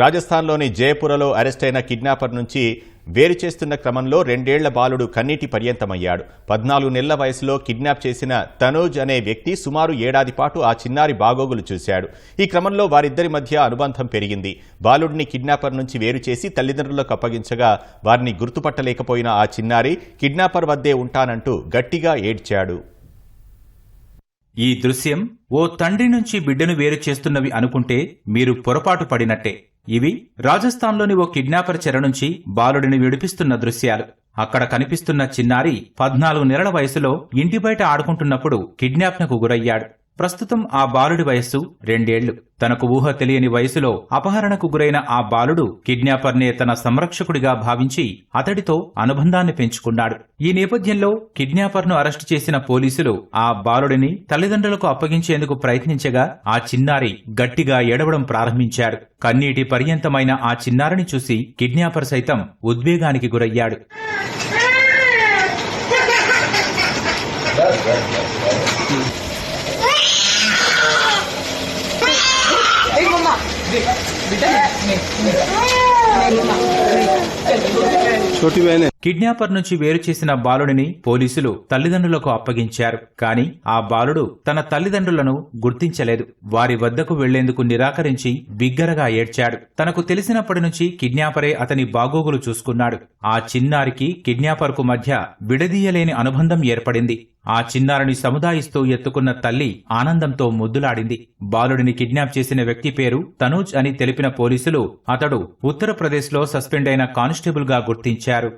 రాజస్థాన్లోని జయపురలో అరెస్టైన కిడ్నాపర్ నుంచి వేరు చేస్తున్న క్రమంలో రెండేళ్ళ బాలుడు కన్నీటి పర్యంతమయ్యాడు. పద్నాలుగు నెలల వయసులో కిడ్నాప్ చేసిన తనోజ్ అనే వ్యక్తి సుమారు ఏడాది పాటు ఆ చిన్నారి బాగోగులు చూశాడు. ఈ క్రమంలో వారిద్దరి మధ్య అనుబంధం పెరిగింది. బాలుడిని కిడ్నాపర్ నుంచి వేరు చేసి తల్లిదండ్రులకు అప్పగించగా వారిని గుర్తుపట్టలేకపోయిన ఆ చిన్నారి కిడ్నాపర్ వద్దే ఉంటానంటూ గట్టిగా ఏడ్చాడు. ఈ దృశ్యం ఓ తండ్రి నుంచి బిడ్డను వేరు చేస్తున్నవి అనుకుంటే మీరు పొరపాటు పడినట్టే. ఇవి రాజస్థాన్లోని ఓ కిడ్నాపర్ చెర నుంచి బాలుడిని విడిపిస్తున్న దృశ్యాలు. అక్కడ కనిపిస్తున్న చిన్నారి పద్నాలుగు నెలల వయసులో ఇంటి బయట ఆడుకుంటున్నప్పుడు కిడ్నాప్నకు గురయ్యాడు. ప్రస్తుతం ఆ బాలుడి వయస్సు రెండేళ్ళు. తనకు ఊహ తెలియని వయసులో అపహరణకు గురైన ఆ బాలుడు కిడ్నాపర్నే తన సంరక్షకుడిగా భావించి అతడితో అనుబంధాన్ని పెంచుకున్నాడు. ఈ నేపథ్యంలో కిడ్నాపర్ను అరెస్టు చేసిన పోలీసులు ఆ బాలుడిని తల్లిదండ్రులకు అప్పగించేందుకు ప్రయత్నించగా ఆ చిన్నారి గట్టిగా ఏడవడం ప్రారంభించాడు. కన్నీటి పర్యంతమైన ఆ చిన్నారిని చూసి కిడ్నాపర్ సైతం ఉద్వేగానికి గురయ్యాడు. छोटी बहन है కిడ్నాపర్ నుంచి వేరు చేసిన బాలుడిని పోలీసులు తల్లిదండ్రులకు అప్పగించారు. కానీ ఆ బాలుడు తన తల్లిదండ్రులను గుర్తించలేదు. వారి వద్దకు వెళ్ళేందుకు నిరాకరించి బిగ్గరగా ఏడ్చాడు. తనకు తెలిసినప్పటి నుంచి కిడ్నాపరే అతని బాగోగులు చూసుకున్నాడు. ఆ చిన్నారికి కిడ్నాపర్కు మధ్య విడదీయలేని అనుబంధం ఏర్పడింది. ఆ చిన్నారిని సముదాయిస్తూ ఎత్తుకున్న తల్లి ఆనందంతో ముద్దులాడింది. బాలుడిని కిడ్నాప్ చేసిన వ్యక్తి పేరు తనూజ్ అని తెలిపిన పోలీసులు అతడు ఉత్తరప్రదేశ్లో సస్పెండ్ అయిన కానిస్టేబుల్గా గుర్తించారు.